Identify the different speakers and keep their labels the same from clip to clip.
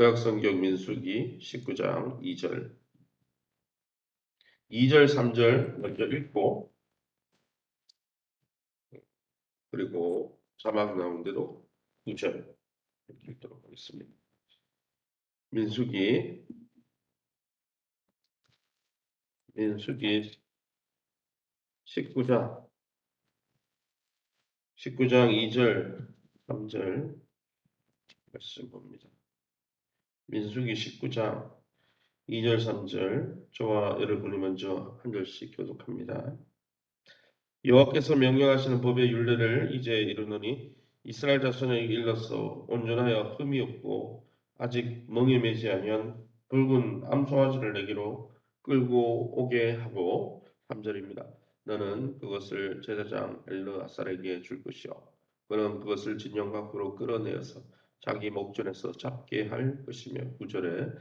Speaker 1: 구약성경 민수기 19장 2절 2절 3절 먼저 읽고 그리고 자막 나오는데도 9절 이렇게 읽도록 하겠습니다. 민수기 민수기 19장 19장 2절 3절 말씀 봅니다. 민수기 19장 2절 3절 저와 여러분이 먼저 한 절씩 교독합니다. 여호와께서 명령하시는 법의 율례를 이제 이루노니 이스라엘 자손에게 일러서 온전하여 흠이 없고 아직 멍에 매지 아니한 붉은 암소아지를 내기로 끌고 오게 하고 3절입니다. 너는 그것을 제사장 엘르아살에게 줄 것이요 그는 그것을 진영 밖으로 끌어내어서 자기 목전에서 잡게 할 것이며 9절에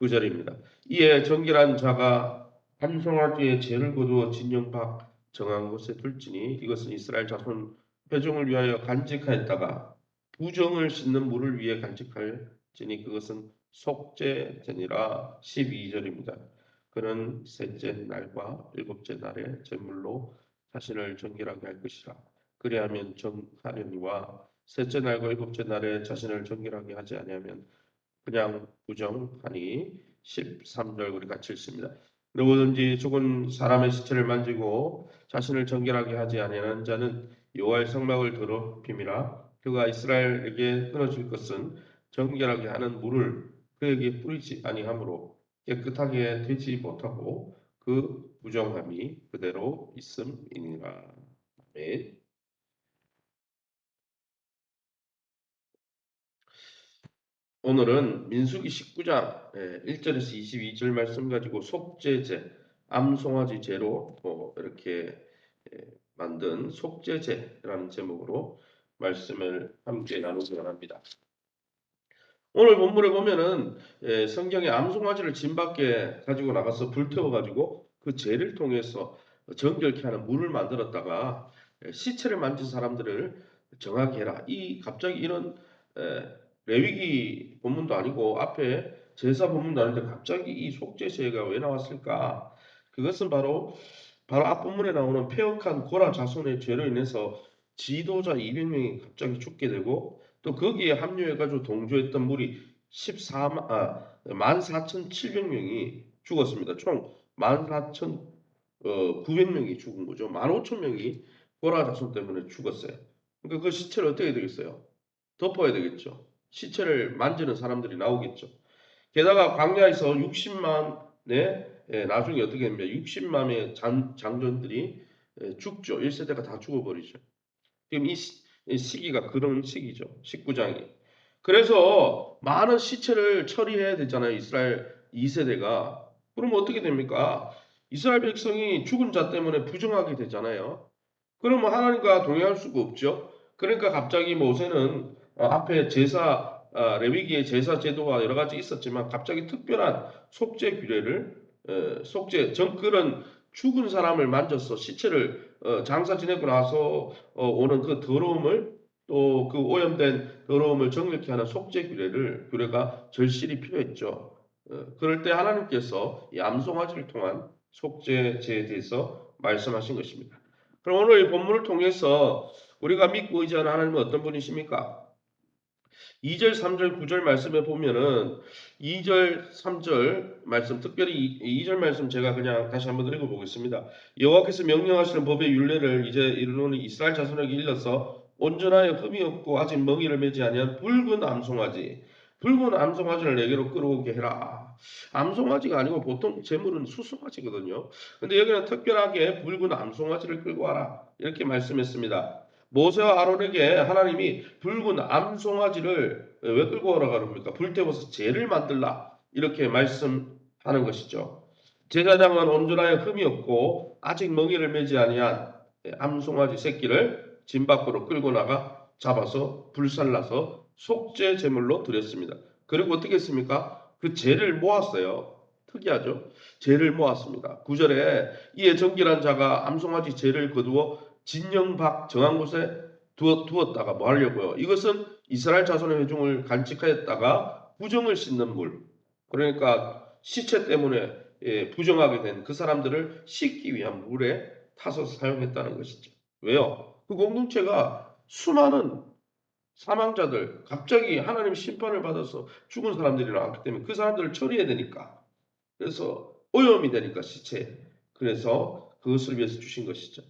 Speaker 1: 9절입니다. 이에 정결한 자가 함송아지의 죄를 거두어 진영 밖 정한 곳에 둘지니 이것은 이스라엘 자손 회중을 위하여 간직하였다가 부정을 씻는 물을 위해 간직할지니 그것은 속죄제니라 12절입니다. 그는 셋째 날과 일곱째 날에 제물로 자신을 정결하게 할 것이라. 그리하면 정하려니와 셋째 날과 일곱째 날에 자신을 정결하게 하지 아니하면 그냥 부정하니 13절 우리 같이 읽습니다. 누구든지 죽은 사람의 시체를 만지고 자신을 정결하게 하지 아니하는 자는 여호와의 성막을 더럽힘이라 그가 이스라엘에게 끊어질 것은 정결하게 하는 물을 그에게 뿌리지 아니하므로 깨끗하게 되지 못하고 그 부정함이 그대로 있음이니라. 아멘. 오늘은 민수기 19장 1절에서 22절 말씀 가지고 속죄제, 암송아지 제로 뭐 이렇게 예, 만든 속죄제라는 제목으로 말씀을 함께 나누기 원합니다. 오늘 본문에 보면은 예, 성경에 암송아지를 진 밖에 가지고 나가서 불태워 가지고 그 죄를 통해서 정결케 하는 물을 만들었다가 예, 시체를 만진 사람들을 정하게 해라. 이 갑자기 이런 에, 레위기 본문도 아니고 앞에 제사 본문도 아닌데 갑자기 이 속죄제가 왜 나왔을까? 그것은 바로 바로 앞 본문에 나오는 폐역한 고라 자손의 죄로 인해서 지도자 200명이 갑자기 죽게 되고 또 거기에 합류해가지고 동조했던 무리 14만 아 14,700명이 죽었습니다. 총 14,900명이 죽은 거죠. 15,000명이 고라 자손 때문에 죽었어요. 그러니까 그 시체를 어떻게 되겠어요? 덮어야 되겠죠. 시체를 만지는 사람들이 나오겠죠. 게다가 광야에서 60만의 예, 나중에 어떻게 됩니까? 60만의 장, 장전들이 예, 죽죠. 1세대가 다 죽어버리죠. 지금 이, 시, 이 시기가 그런 시기죠. 19장이. 그래서 많은 시체를 처리해야 되잖아요. 이스라엘 2세대가. 그럼 어떻게 됩니까? 이스라엘 백성이 죽은 자 때문에 부정하게 되잖아요. 그러면 하나님과 동의할 수가 없죠. 그러니까 갑자기 모세는 어, 앞에 제사 아, 레위기의 제사 제도가 여러 가지 있었지만 갑자기 특별한 속죄 규례를 에, 속죄 정글은 죽은 사람을 만져서 시체를 어, 장사 지내고 나서 어, 오는 그 더러움을 또 그 오염된 더러움을 정력케 하는 속죄 규례를 규례가 절실히 필요했죠. 어, 그럴 때 하나님께서 이 암송아지를 통한 속죄제에 대해서 말씀하신 것입니다. 그럼 오늘 이 본문을 통해서 우리가 믿고 의지하는 하나님은 어떤 분이십니까? 2절, 3절, 9절 말씀에 보면은 2절, 3절 말씀 특별히 2절 말씀 제가 그냥 다시 한번 읽어 보겠습니다. 여호와께서 명령하시는 법의 율례를 이제 이르노니 이스라엘 자손에게 일러서 온전하여 흠이 없고 아직 멍이를 매지 아니한 붉은 암송아지 붉은 암송아지를 내게로 끌어오게 해라. 암송아지가 아니고 보통 제물은 수송아지거든요. 근데 여기는 특별하게 붉은 암송아지를 끌고 와라. 이렇게 말씀했습니다. 모세와 아론에게 하나님이 붉은 암송아지를 왜 끌고 오라 그럽니까? 불태워서 죄를 만들라 이렇게 말씀하는 것이죠. 제사장은 온전하여 흠이 없고 아직 멍이를 매지 아니한 암송아지 새끼를 진 밖으로 끌고 나가 잡아서 불살라서 속죄 제물로 드렸습니다. 그리고 어떻게 했습니까? 그 죄를 모았어요. 특이하죠? 죄를 모았습니다. 구절에 이에 정결한 자가 암송아지 죄를 거두어 진영 밖 정한 곳에 두었, 다가 뭐 하려고요? 이것은 이스라엘 자손의 회중을 간직하였다가 부정을 씻는 물. 그러니까 시체 때문에 예, 부정하게 된 그 사람들을 씻기 위한 물에 타서 사용했다는 것이죠. 왜요? 그 공동체가 수많은 사망자들, 갑자기 하나님 심판을 받아서 죽은 사람들이 나왔기 때문에 그 사람들을 처리해야 되니까. 그래서 오염이 되니까 시체에. 그래서 그것을 위해서 주신 것이죠.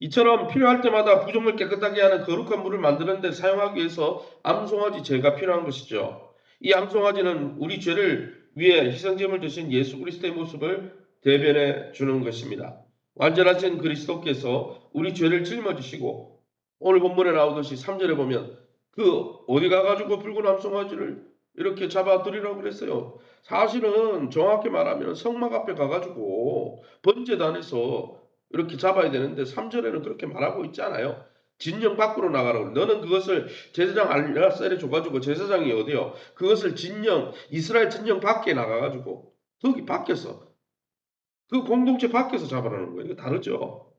Speaker 1: 이처럼 필요할 때마다 부정을 깨끗하게 하는 거룩한 물을 만드는 데 사용하기 위해서 암송아지 제가 필요한 것이죠. 이 암송아지는 우리 죄를 위해 희생제물 되신 예수 그리스도의 모습을 대변해 주는 것입니다. 완전하신 그리스도께서 우리 죄를 짊어지시고 오늘 본문에 나오듯이 3절에 보면 그 어디 가가지고 붉은 암송아지를 이렇게 잡아들이라고 그랬어요. 사실은 정확히 말하면 성막 앞에 가가지고 번제단에서 이렇게 잡아야 되는데 3절에는 그렇게 말하고 있지 않아요. 진영 밖으로 나가라고. 너는 그것을 제사장 알라셀에 줘가지고 제사장이 어디요? 그것을 진영 이스라엘 진영 밖에 나가가지고 거기 밖에서 그 공동체 밖에서 잡아라는 거예요. 이거 다르죠.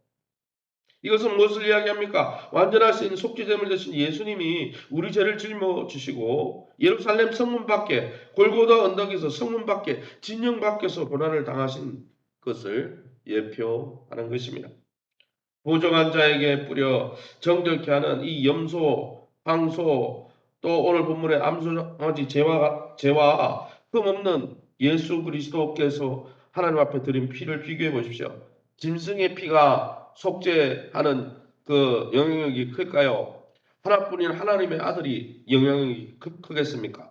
Speaker 1: 이것은 무엇을 이야기합니까? 완전하신 속죄됨을 되신 예수님이 우리 죄를 짊어지시고 예루살렘 성문 밖에 골고다 언덕에서 성문 밖에 진영 밖에서 고난을 당하신 것을 예표하는 것입니다. 부정한 자에게 뿌려 정결케 하는 이 염소, 황소, 또 오늘 본문의 암소나지 제와 제와 흠없는 예수 그리스도께서 하나님 앞에 드린 피를 비교해 보십시오. 짐승의 피가 속죄하는 그 영향력이 클까요? 하나뿐인 하나님의 아들이 영향력이 크, 크겠습니까?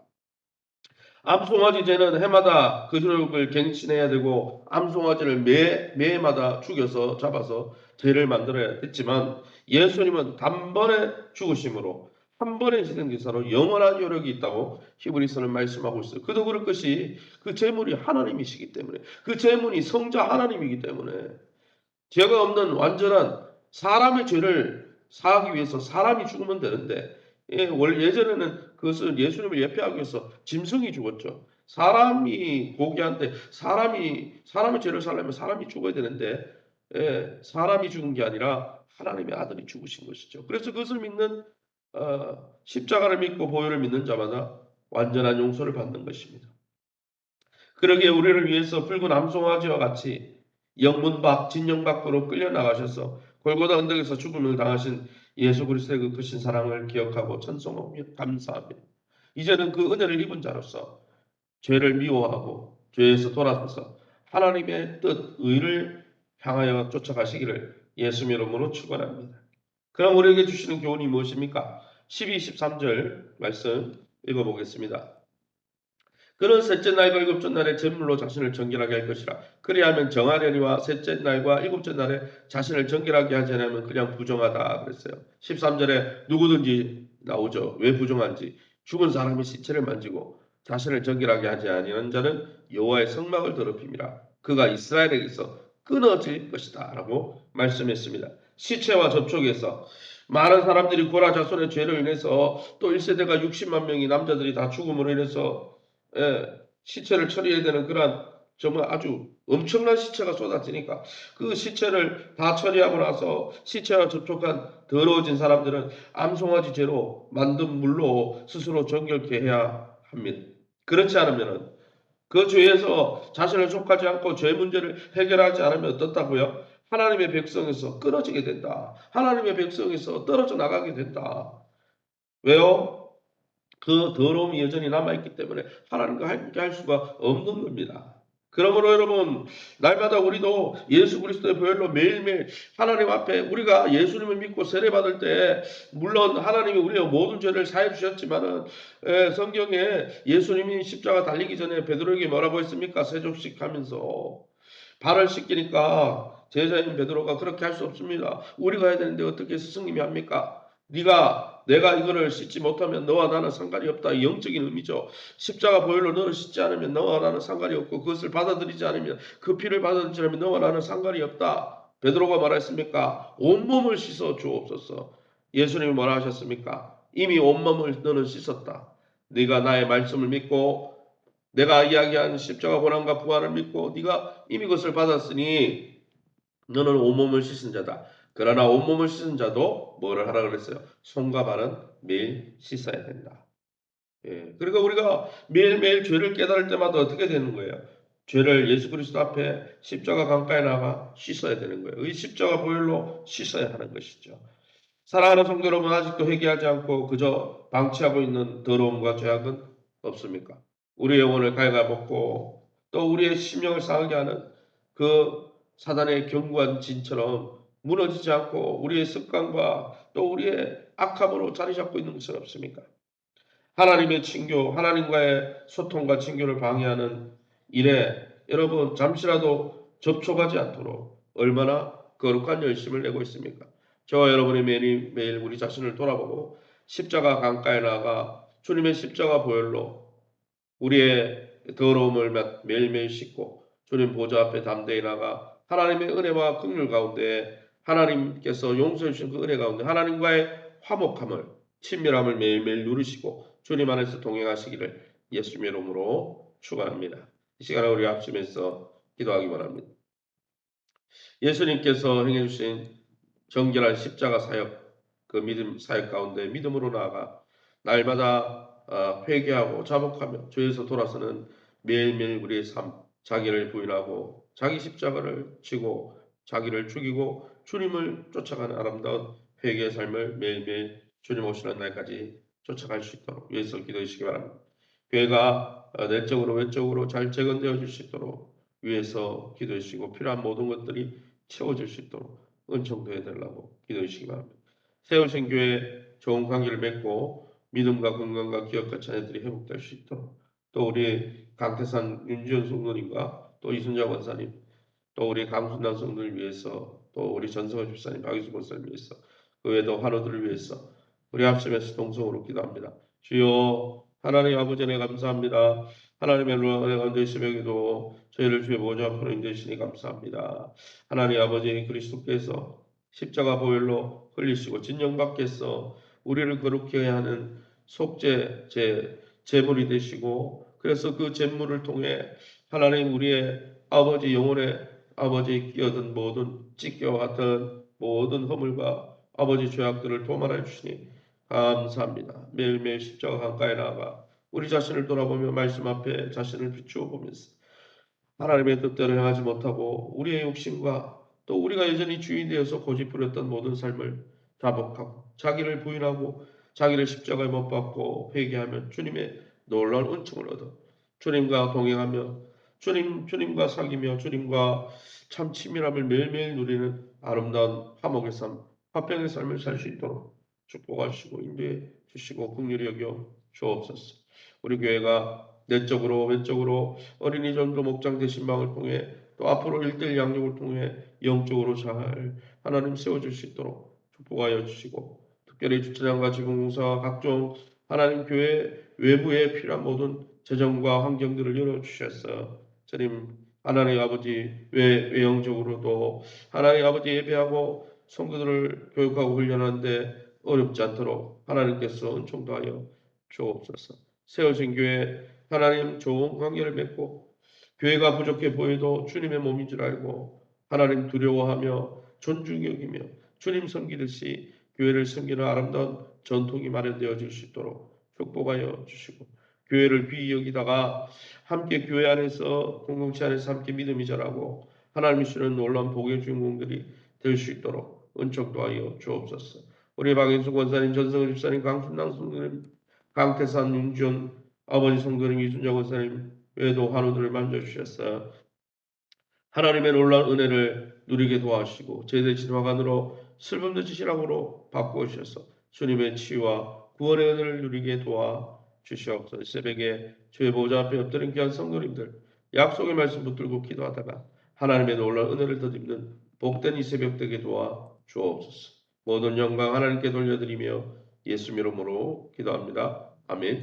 Speaker 1: 암송아지제는 해마다 그 혈육을 갱신해야 되고 암송아지를 매 매마다 죽여서 잡아서 죄를 만들어야 했지만 예수님은 단번에 죽으심으로 한 번의 희생제사로 영원한 효력이 있다고 히브리서는 말씀하고 있어요. 그도 그럴 것이 그 제물이 하나님이시기 때문에 그 제물이 성자 하나님이기 때문에 죄가 없는 완전한 사람의 죄를 사하기 위해서 사람이 죽으면 되는데 예, 월 예전에는 그것을 예수님을 예표하기 위해서 짐승이 죽었죠. 사람이 고귀한데 사람이 사람의 죄를 살려면 사람이 죽어야 되는데 예, 사람이 죽은 게 아니라 하나님의 아들이 죽으신 것이죠. 그래서 그것을 믿는 어, 십자가를 믿고 보혈을 믿는 자마다 완전한 용서를 받는 것입니다. 그러기에 우리를 위해서 붉은 암송아지와 같이 영문 밖, 진영 밖으로 끌려 나가셔서 골고다 언덕에서 죽음을 당하신 예수 그리스도의 그 크신 사랑을 기억하고 찬송하며 감사합니다. 이제는 그 은혜를 입은 자로서 죄를 미워하고 죄에서 돌아서서 하나님의 뜻, 의를 향하여 쫓아가시기를 예수 이름으로 축원합니다. 그럼 우리에게 주시는 교훈이 무엇입니까? 12, 13절 말씀 읽어보겠습니다. 그는 셋째 날과 일곱째 날에 제물로 자신을 정결하게 할 것이라. 그리하면 정하려니와 셋째 날과 일곱째 날에 자신을 정결하게 하지 않으면 그냥 부정하다 그랬어요. 13절에 누구든지 나오죠. 왜 부정한지. 죽은 사람이 시체를 만지고 자신을 정결하게 하지 아니하는 자는 여호와의 성막을 더럽힘이라. 그가 이스라엘에게서 끊어질 것이다. 라고 말씀했습니다. 시체와 접촉해서 많은 사람들이 고라 자손의 죄로 인해서 또 1세대가 60만 명이 남자들이 다 죽음으로 인해서 예, 시체를 처리해야 되는 그런 정말 아주 엄청난 시체가 쏟아지니까 그 시체를 다 처리하고 나서 시체와 접촉한 더러워진 사람들은 암송아지 죄로 만든 물로 스스로 정결케 해야 합니다. 그렇지 않으면 그 죄에서 자신을 속하지 않고 죄 문제를 해결하지 않으면 어떻다고요? 하나님의 백성에서 끊어지게 된다. 하나님의 백성에서 떨어져 나가게 된다. 왜요? 그 더러움이 여전히 남아있기 때문에 하나님과 함께 할 수가 없는 겁니다. 그러므로 여러분 날마다 우리도 예수 그리스도의 보혈로 매일매일 하나님 앞에 우리가 예수님을 믿고 세례 받을 때 물론 하나님이 우리의 모든 죄를 사해 주셨지만은 성경에 예수님이 십자가 달리기 전에 베드로에게 뭐라고 했습니까? 세족식 하면서 발을 씻기니까 제자인 베드로가 그렇게 할 수 없습니다. 우리가 해야 되는데 어떻게 스승님이 합니까? 네가 내가 이거를 씻지 못하면 너와 나는 상관이 없다. 영적인 의미죠. 십자가 보혈로 너를 씻지 않으면 너와 나는 상관이 없고 그것을 받아들이지 않으면 그 피를 받아들이지 않으면 너와 나는 상관이 없다. 베드로가 말했습니까? 온몸을 씻어 주옵소서. 예수님이 뭐라 하셨습니까? 이미 온몸을 너는 씻었다. 네가 나의 말씀을 믿고 내가 이야기한 십자가 고난과 부활을 믿고 네가 이미 그것을 받았으니 너는 온몸을 씻은 자다. 그러나 온몸을 씻은 자도 뭐를 하라 그랬어요? 손과 발은 매일 씻어야 된다. 예. 그러니까 우리가 매일매일 죄를 깨달을 때마다 어떻게 되는 거예요? 죄를 예수 그리스도 앞에 십자가 강가에 나가 씻어야 되는 거예요. 이 십자가 보혈로 씻어야 하는 것이죠. 사랑하는 성도 여러분 아직도 회개하지 않고 그저 방치하고 있는 더러움과 죄악은 없습니까? 우리의 영혼을 갉아먹고 또 우리의 심령을 상하게 하는 그 사단의 견고한 진처럼 무너지지 않고 우리의 습관과 또 우리의 악함으로 자리 잡고 있는 것은 없습니까? 하나님의 친교, 하나님과의 소통과 친교를 방해하는 일에 여러분 잠시라도 접촉하지 않도록 얼마나 거룩한 열심을 내고 있습니까? 저와 여러분이 매일, 매일 우리 자신을 돌아보고 십자가 강가에 나가 주님의 십자가 보혈로 우리의 더러움을 매- 매일매일 씻고 주님 보좌 앞에 담대히 나가 하나님의 은혜와 긍휼 가운데 하나님께서 용서해 주신 그 은혜 가운데 하나님과의 화목함을 친밀함을 매일매일 누리시고 주님 안에서 동행하시기를 예수님의 이름으로 축원합니다. 이 시간에 우리 합심해서 기도하기 바랍니다. 예수님께서 행해 주신 정결한 십자가 사역 그 믿음 사역 가운데 믿음으로 나아가 날마다 어, 회개하고 자복하며 죄에서 돌아서는 매일매일 우리의 삶 자기를 부인하고 자기 십자가를 지고 자기를 죽이고 주님을 쫓아가는 아름다운 회개의 삶을 매일매일 주님 오시는 날까지 쫓아갈 수 있도록 위해서 기도해 주시기 바랍니다. 교회가 어, 내적으로 외적으로 잘 재건되어 줄 수 있도록 위해서 기도해 주시고 필요한 모든 것들이 채워질 수 있도록 은총도 해 달라고 기도해 주시기 바랍니다. 세우신 교회 좋은 관계를 맺고 믿음과 건강과 기업과 자녀들이 회복될 수 있도록 또 우리 강태산 윤지현 성도님과 또 이순자 권사님 또 우리 강순남 성도를 위해서 또 우리 전성호 집사님 박유수 권사님 위해서 그 외에도 환우들을 위해서 우리 합심해서 동성으로 기도합니다. 주여 하나님 아버지 네 감사합니다. 하나님의 은혜 가운데 새벽에도 저희를 주의 보좌 앞으로 인도하시니 감사합니다. 하나님 아버지 그리스도께서 십자가 보혈로 흘리시고 진영 밖에서 우리를 거룩케 하는 속죄 제 제물이 되시고 그래서 그 제물을 통해 하나님 우리의 아버지 영혼의 아버지 끼어든 모든 같은 모든 허물과 아버지 죄악들을 도말해 주시니 감사합니다. 매일매일 십자가 강가에 나가 우리 자신을 돌아보며 말씀 앞에 자신을 비추어 보면서 하나님의 뜻대로 행하지 못하고 우리의 욕심과 또 우리가 여전히 주인 되어서 고집부렸던 모든 삶을 자복하고 자기를 부인하고 자기를 십자가에 못 박고 회개하면 주님의 놀라운 은총을 얻어 주님과 동행하며 주님 주님과 사귀며 주님과 참 친밀함을 매일매일 누리는 아름다운 화목의 삶, 화평의 삶을 살 수 있도록 축복하시고 인도해 주시고 긍휼히 여겨 주옵소서. 우리 교회가 내적으로 외적으로 어린이 전도 목장 대신방을 통해 또 앞으로 일대일 양육을 통해 영적으로 잘 하나님 세워줄 수 있도록 축복하여 주시고 특별히 주차장과 지공공사와 각종 하나님 교회 외부에 필요한 모든 재정과 환경들을 열어주셔서 주님 하나님 아버지 외, 외형적으로도 하나님 아버지 예배하고 성도들을 교육하고 훈련하는데 어렵지 않도록 하나님께서 은총도하여 주옵소서. 세워진 교회 하나님 좋은 관계를 맺고 교회가 부족해 보여도 주님의 몸인 줄 알고 하나님 두려워하며 존중히 여기며 주님 섬기듯이 교회를 섬기는 아름다운 전통이 마련되어 질 수 있도록 축복하여 주시고 교회를 귀히 여기다가 함께 교회 안에서 공동체 안에서 함께 믿음이 자라고 하나님이 주는 놀라운 복의 주인공들이 될 수 있도록 은총도 하여 주옵소서. 우리 박인수 권사님, 전성을 집사님, 강순남 성도님, 강태산, 윤지원 아버지 성도님, 이순자 권사님 외도 환우들을 만져주셨어. 하나님의 놀라운 은혜를 누리게 도와주시고 제대신 화관으로 슬픔도 지시락으로 바꾸셔서 주님의 치유와 구원의 은혜를 누리게 도와 주시옵소서. 새벽에 주의 보좌 앞에 엎드린 귀한 성도님들 약속의 말씀 붙들고 기도하다가 하나님의 놀라운 은혜를 덧입는 복된 이 새벽 되게 도와 주옵소서. 모든 영광 하나님께 돌려드리며 예수 이름으로 기도합니다. 아멘.